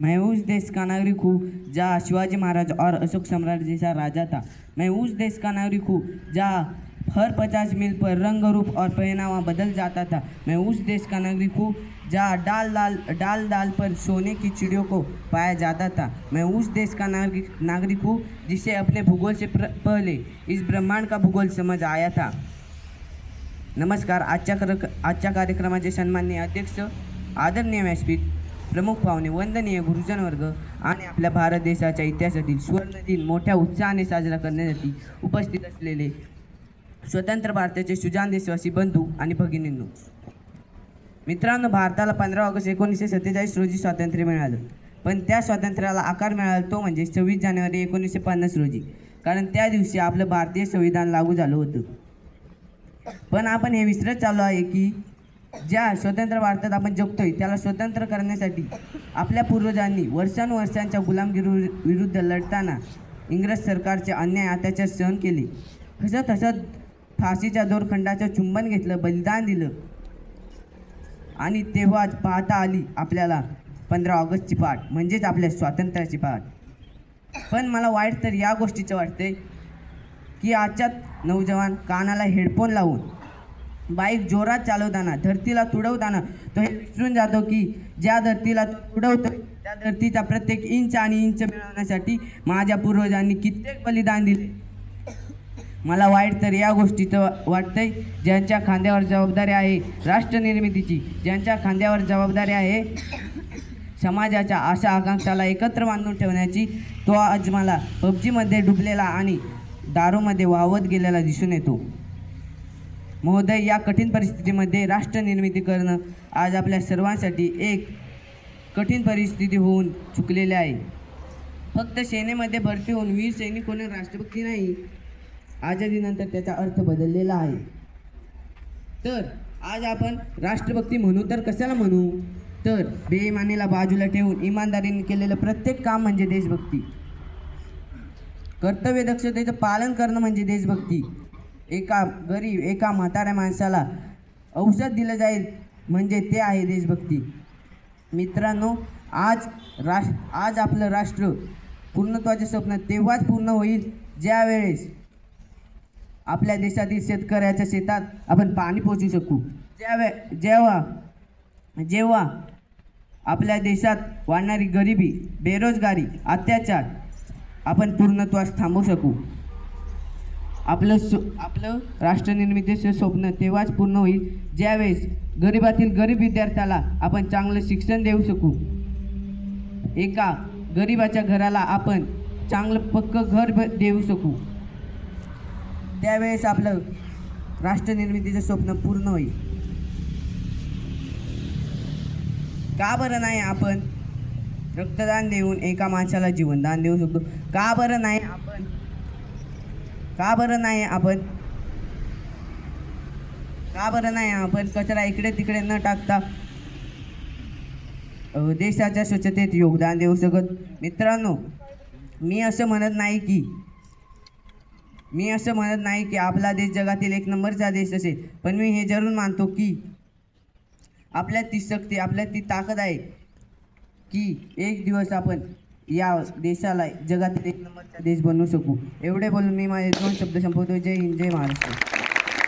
मैं उस देश का नागरिक हूँ जहाँ शिवाजी महाराज और अशोक सम्राट जैसा राजा था। मैं उस देश का नागरिक हूँ जहाँ हर पचास मील पर रंग रूप और पहनावा बदल जाता था। मैं उस देश का नागरिक हूँ जहाँ डाल डाल डाल डाल पर सोने की चिड़ियों को पाया जाता था। मैं उस देश का नागरिक नागरिक हूँ जिसे अपने भूगोल से पहले इस ब्रह्मांड का भूगोल समझ आया था। नमस्कार आजच्या कर आजच्या कार्यक्रमाचे सन्माननीय अध्यक्ष आदरणीय व्यासपीठ। प्रमुख पाहुणे वंदनीय गुरुजन वर्ग आणि आपल्या भारत देशाच्या इतिहासातील सुवर्ण दिन मोठ्या उत्साहाने साजरा करण्यासाठी उपस्थित असलेले स्वतंत्र भारताचे सुजान देशवासी बंधू आणि भगिनींनो. मित्रांनो भारताला पंधरा ऑगस्ट एकोणीसशे सत्तेचाळीस रोजी स्वातंत्र्य मिळालं. पण त्या स्वातंत्र्याला आकार मिळाला तो म्हणजे सव्वीस जानेवारी एकोणीसशे पन्नास रोजी. कारण त्या दिवशी आपलं भारतीय संविधान लागू झालं होतं. पण आपण हे विसरत चाललो आहे की ज्या स्वतंत्र भारतात आपण जगतोय त्याला स्वतंत्र करण्यासाठी आपल्या पूर्वजांनी वर्षानुवर्षांच्या गुलामगिरी विरुद्ध लढताना इंग्रज सरकारचे अन्याय अत्याचार सहन केले. हसत हसत फाशीच्या दोरखंडाचं चुंबन घेतलं बलिदान दिलं. आणि तेव्हाच पाहता आली आपल्याला पंधरा ऑगस्टची पाठ म्हणजेच आपल्या स्वातंत्र्याची पाठ पण मला वाईट तर या गोष्टीचं वाटते की आजच्यात नौजवान कानाला हेडफोन लावून बाईक जोरात चालवताना धरतीला तुडवताना तो हे विसरून जातो की ज्या धरतीला तो तुडवतो त्या धरतीचा प्रत्येक इंच आणि इंच मिळवण्यासाठी माझ्या पूर्वजांनी कित्येक बलिदान दिले. मला वाईट तर या गोष्टीचं वाटतंय ज्यांच्या खांद्यावर जबाबदारी आहे राष्ट्रनिर्मितीची ज्यांच्या खांद्यावर जबाबदारी आहे समाजाच्या आशा आकांक्षाला एकत्र बांधून ठेवण्याची तो आज मला पबजीमध्ये डुबलेला आणि दारूमध्ये वाहवत गेलेला दिसून येतो. महोदय या कठीण परिस्थितीमध्ये राष्ट्र निर्मिती करणं आज आपल्या सर्वांसाठी एक कठीण परिस्थिती होऊन चुकलेली आहे. फक्त सेनेमध्ये भरती होऊन वीर सैनिक होणे राष्ट्रभक्ती नाही आझादीनंतर त्याचा अर्थ बदललेला आहे. तर आज आपण राष्ट्रभक्ती म्हणू तर कशाला म्हणू? तर बेईमानीला बाजूला ठेवून इमानदारीने केलेलं प्रत्येक काम म्हणजे देशभक्ती. कर्तव्य दक्षतेचं पालन करणं म्हणजे देशभक्ती. एका गरीब एका म्हाताऱ्या माणसाला औषध दिलं जाईल म्हणजे ते आहे देशभक्ती. मित्रांनो आज राष आज आपलं राष्ट्र पूर्णत्वाचे स्वप्न तेव्हाच पूर्ण होईल ज्यावेळेस आपल्या देशातील शेतकऱ्याच्या शेतात आपण पाणी पोचू शकू. ज्यावे जेव्हा जेव्हा आपल्या देशात वाढणारी गरिबी बेरोजगारी अत्याचार आपण पूर्णत्वास थांबवू शकू. आपलं स्व आपलं राष्ट्रनिर्मितीचं स्वप्न तेव्हाच पूर्ण होईल. ज्यावेळेस गरिबातील गरीब विद्यार्थ्याला आपण चांगलं शिक्षण देऊ शकू. एका गरिबाच्या घराला आपण चांगलं पक्कं घर ब- देऊ शकू. त्यावेळेस आपलं राष्ट्रनिर्मितीचं स्वप्न पूर्ण होईल. का बरं नाही आपण रक्तदान देऊन एका माणसाला जीवनदान देऊ शकतो? का बरं नाही आपण का बरं नाही आपण? का बरं नाही आपण? कचरा इकडे तिकडे न टाकता देशाच्या स्वच्छतेत योगदान देऊ शकत? मित्रांनो मी असं म्हणत नाही की मी असं म्हणत नाही की आपला देश जगातील एक नंबरचा देश असेल पण मी हे जरूर मानतो की आपल्यात ती शक्ती आपल्यात ती ताकद आहे की एक दिवस आपण या देशाला जगातील एक नंबरचा देश बनवू शकू. एवढे बोलून मी माझे दोन शब्द संपवतो जय हिंद जय महाराष्ट्र.